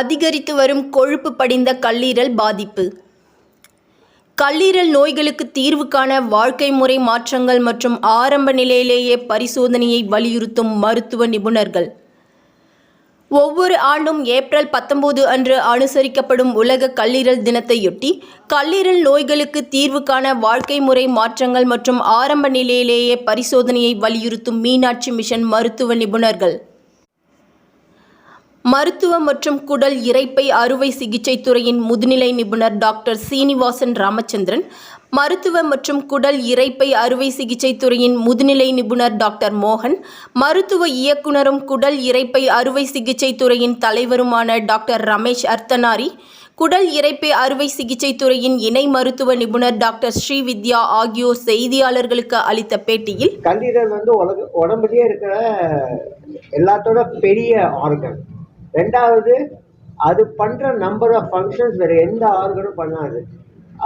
அதிகரித்து வரும் கொழுப்பு படிந்த கல்லீரல் பாதிப்பு. கல்லீரல் நோய்களுக்கு தீர்வு காண வாழ்க்கை முறை மாற்றங்கள் மற்றும் ஆரம்ப நிலையிலேயே பரிசோதனையை வலியுறுத்தும் மருத்துவ நிபுணர்கள். ஒவ்வொரு ஆண்டும் ஏப்ரல் பத்தொன்பது அன்று அனுசரிக்கப்படும் உலக கல்லீரல் தினத்தையொட்டி கல்லீரல் நோய்களுக்கு தீர்வு காண வாழ்க்கை முறை மாற்றங்கள் மற்றும் ஆரம்ப நிலையிலேயே பரிசோதனையை வலியுறுத்தும் மீனாட்சி மிஷன் மருத்துவ நிபுணர்கள். மருத்துவ மற்றும் குடல் இறைப்பை அறுவை சிகிச்சை துறையின் முதுநிலை நிபுணர் டாக்டர் சீனிவாசன் ராமச்சந்திரன் மருத்துவ மற்றும் குடல் இறைப்பை அறுவை சிகிச்சை துறையின் முதுநிலை நிபுணர் டாக்டர் மோகன் மருத்துவ இயக்குனரும் குடல் இறைப்பை அறுவை சிகிச்சை துறையின் தலைவருமான டாக்டர் ரமேஷ் அர்த்தனாரி குடல் இறைப்பை அறுவை சிகிச்சை துறையின் இணை மருத்துவ நிபுணர் டாக்டர் ஸ்ரீவித்யா ஆகியோர் செய்தியாளர்களுக்கு அளித்த பேட்டியில் கல்லீரல் வந்து உலக இருக்கிற எல்லாத்தோட பெரிய ஆர்கன் ரெண்டாவது அது பண்ணுற நம்பர் ஆஃப் ஃபங்க்ஷன்ஸ் வேறு எந்த ஆர்கனும் பண்ணாது.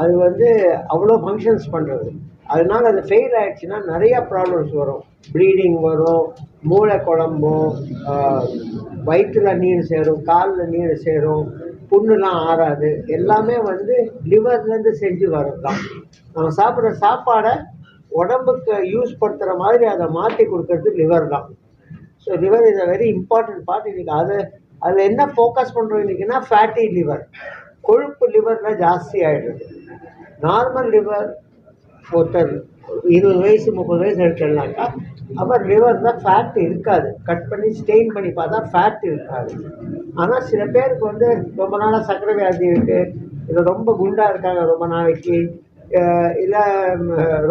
அது வந்து அவ்வளோ ஃபங்க்ஷன்ஸ் பண்ணுறது அதனால அது ஃபெயில் ஆகிடுச்சுன்னா நிறையா ப்ராப்ளம்ஸ் வரும். ப்ளீடிங் வரும் மூளை குழம்பும் வயிற்றுல நீர் சேரும் காலில் நீர் சேரும் புண்ணுலாம் ஆறாது. எல்லாமே வந்து லிவர்லேருந்து செஞ்சு வர்றது தான் நம்ம சாப்பிட்ற சாப்பாடை உடம்புக்கு யூஸ் படுத்துகிற மாதிரி அதை மாற்றி கொடுக்கறது லிவர் தான். So liver is a very important part இன்றைக்கி அதை அதில் என்ன ஃபோக்கஸ் பண்ணுறோம் இன்றைக்கின்னா ஃபேட்டி லிவர் கொழுப்பு லிவரில் ஜாஸ்தி ஆகிடுது நார்மல் லிவர் ஒருத்தர் இருபது வயசு முப்பது வயசு எடுத்துடலாக்கா அப்புறம் லிவரில் ஃபேட் இருக்காது. கட் பண்ணி ஸ்டெயின் பண்ணி பார்த்தா ஃபேட் இருக்காது. ஆனால் சில பேருக்கு வந்து ரொம்ப நாளாக சர்க்கரை வியாதி இருக்குது இல்லை ரொம்ப குண்டாக இருக்காங்க ரொம்ப நாளைக்கு. இல்லை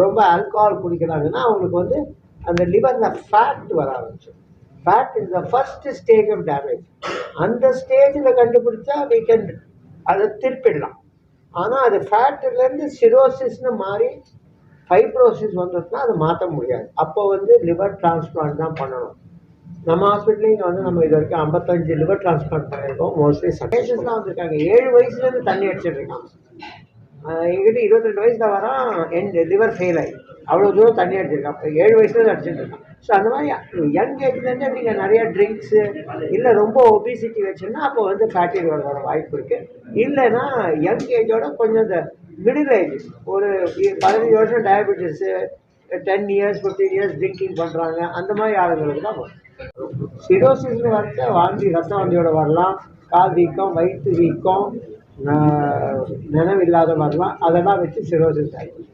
ரொம்ப ஆல்கஹால் குடிக்கிறாங்கன்னா அவங்களுக்கு வந்து அந்த லிவரில் ஃபேட் வர ஆரம்பிச்சிடும். Fat is the first stage of damage அந்த ஸ்டேஜில் கண்டுபிடிச்சா வி கேன் அதை திருப்பிடலாம். ஆனால் அது ஃபேட்லேருந்து சிரோசிஸ்னு மாறி ஃபைப்ரோசிஸ் வந்துச்சுன்னா அதை மாற்ற முடியாது. அப்போ வந்து லிவர் டிரான்ஸ்பிளான்ட் தான் பண்ணணும். நம்ம ஹாஸ்பிட்டலையும் வந்து நம்ம இது வரைக்கும் ஐம்பத்தஞ்சு லிவர் டிரான்ஸ்பிளான்ட் பண்ணியிருக்கோம் மோஸ்ட்லி பேஷண்ட்ஸ்லாம் வந்திருக்காங்க. ஏழு வயசுலேருந்து தண்ணி அடிச்சிட்டு இருக்காங்க எங்கிட்ட இருபத்தி ரெண்டு வயசுல வரான் என் லிவர் ஃபெயில் ஆகி அவ்வளோ தூரம் தண்ணி அடிச்சிருக்கான். அப்போ ஏழு வயசுலேருந்து அடிச்சிட்டு இருக்கான் ஸோ அந்த மாதிரி யங் ஏஜ்லேருந்து நீங்கள் நிறையா ட்ரிங்க்ஸு இல்லை ரொம்ப ஒபிசிட்டி வச்சுன்னா அப்போ வந்து ஃபேட்டி லிவர் வர வாய்ப்பு இருக்குது இல்லைன்னா யங் ஏஜோட கொஞ்சம் இந்த மிடில் ஏஜ் ஒரு பதினஞ்சு வருஷம் diabetes ten years fifteen years drinking பண்ணுறாங்க அந்த மாதிரி ஆளுங்களுக்கு தான் வரும். சிரோசிஸ்னு வரத்த வாந்தி ரத்த வாந்தியோட வரலாம். கால் வீக்கம் வயிற்று வீக்கம் நினைவில்லாத வரலாம். அதெல்லாம் வச்சு சிரோசிஸ் ஆகிடும்